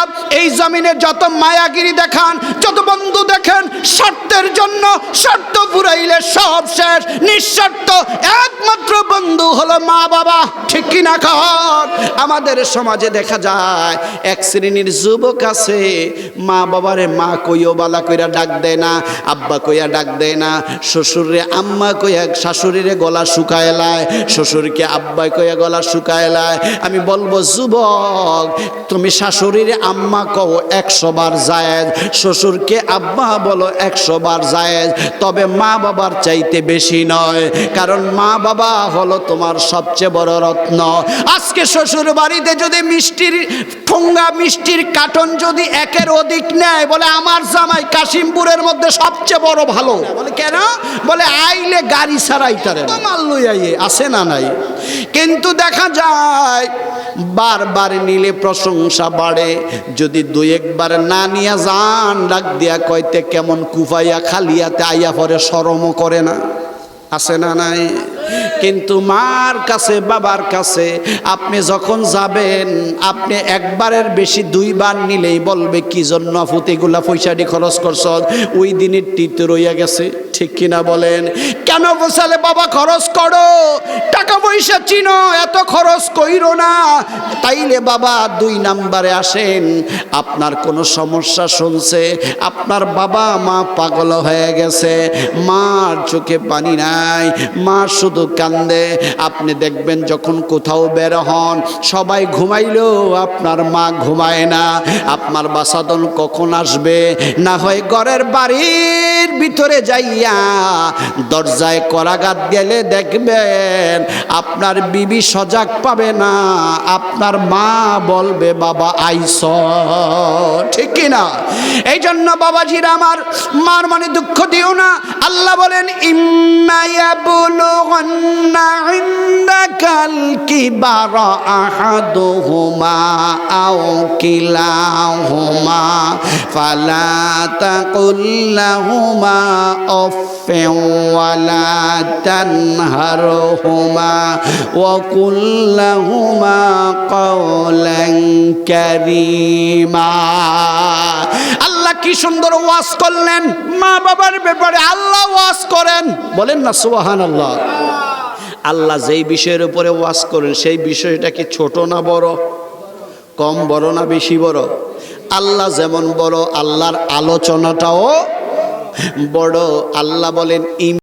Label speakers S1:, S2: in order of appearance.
S1: বাবা এই জমিনে যত মায়াগিরি দেখান যত বন্ধু দেখেন স্বার্থের জন্য স্বার্থ পুরাইলে সব শেষ। নিঃস্বার্থ একমাত্র বন্ধু হলো মা বাবা। ঠিক কিনা? কর আমাদের সমাজে দেখা যায়, এক শ্রেণির যুবক আছে, মা বাবারে মা কইও, বালা কইরা ডাক দেয় না, আব্বা কইয়া ডাক দেয় না শ্বশুরে আম্মা কইয়া, শাশুড়িরে গলা শুকায় লায়, শ্বশুরকে আব্বা কইয়া গলা শুকায় লায়। আমি বলব, যুবক, তুমি শাশুড়ির আম্মা কও, একশো বার জায়েজ। শ্বশুরকে, আব্বা বলো, একশো বার জায়েজ। তবে মা বাবার চাইতে বেশি নয়, কারণ মা বাবা হলো তোমার সবচেয়ে বড় রত্ন। আজকে শ্বশুর বাড়িতে যদি মিষ্টির ঠোঙ্গা, মিষ্টির কাটন যদি একের অধিক নেয়, বলে আমার জামাই কাশিমপুরের মধ্যে সবচেয়ে বড় ভালো। বলে, কেন? বলে, আইলে গাড়ি ছাড়াই তারে মাল লই আইয়ে আসে না নাই? কিন্তু দেখা যায়, বারবার নিলে প্রশংসা বাড়ে। যদি দুই একবার না নিয়ে যান, ডাক দিয়া কইতে কেমন কুফাইয়া খালিয়াতে আইয়া পরে সরমও করে না। আছে না নাই? কিন্তু মার কাছে, বাবার কাছে আপনি যখন যাবেন, আপনি একবারের বেশি দুইবার নিলেই বলবে, কি জন্য ফুতিগুলা পয়সাটি খরচ করছ? ওই দিনের টিতে রইয়া গেছে। ঠিক কিনা বলেন? কেন বসালে বাবা খরচ করো? টাকা পয়সা চিনো, এত খরচ কইরো না। তাইলে বাবা দুই নাম্বারে আসেন, আপনার কোনো সমস্যা শুনছে? আপনার বাবা মা পাগল হয়ে গেছে। মার চোখে পানি নাই, মা শুধু কান্দে। আপনি দেখবেন যখন কোথাও বের হন, সবাই ঘুমাইলেও আপনার মা ঘুমায় না। আপনার বাসাদন কখন আসবে? না হয় ঘরের বাড়ির ভিতরে যাইয়া দরজায় করাঘাত গেলে দেখবেন আপনার বিবি সজাগ পাবে না। আপনার মা বলবে, বাবা, আইস। ঠিক কিনা এই জন্য বাবাজির আমার মার মানে দুঃখ দিও না। আল্লাহ বলেন ইম্মায়াবুলুগান্না ইনদাকাল কিবারা আহাদুহুমা আও কিলাহুমা? ফালা তাকুল লাহুমা উফিন ওয়ালা তানহারহুমা ওয়া কুল লাহুমা কাওলান কারীমা। আল্লাহ কি সুন্দর ওয়াজ করলেন? মা বাবার ব্যাপারে আল্লাহ ওয়াজ করেন। বলেন না সুবহান আল্লাহ আল্লাহ যেই বিষয়ের উপরে ওয়াজ করেন, সেই বিষয়টা কি ছোট না বড়? কম বড় না বেশি বড়? আল্লাহ যেমন বড়, আল্লাহর আলোচনাটাও বড়। আল্লাহ বলেন, ইম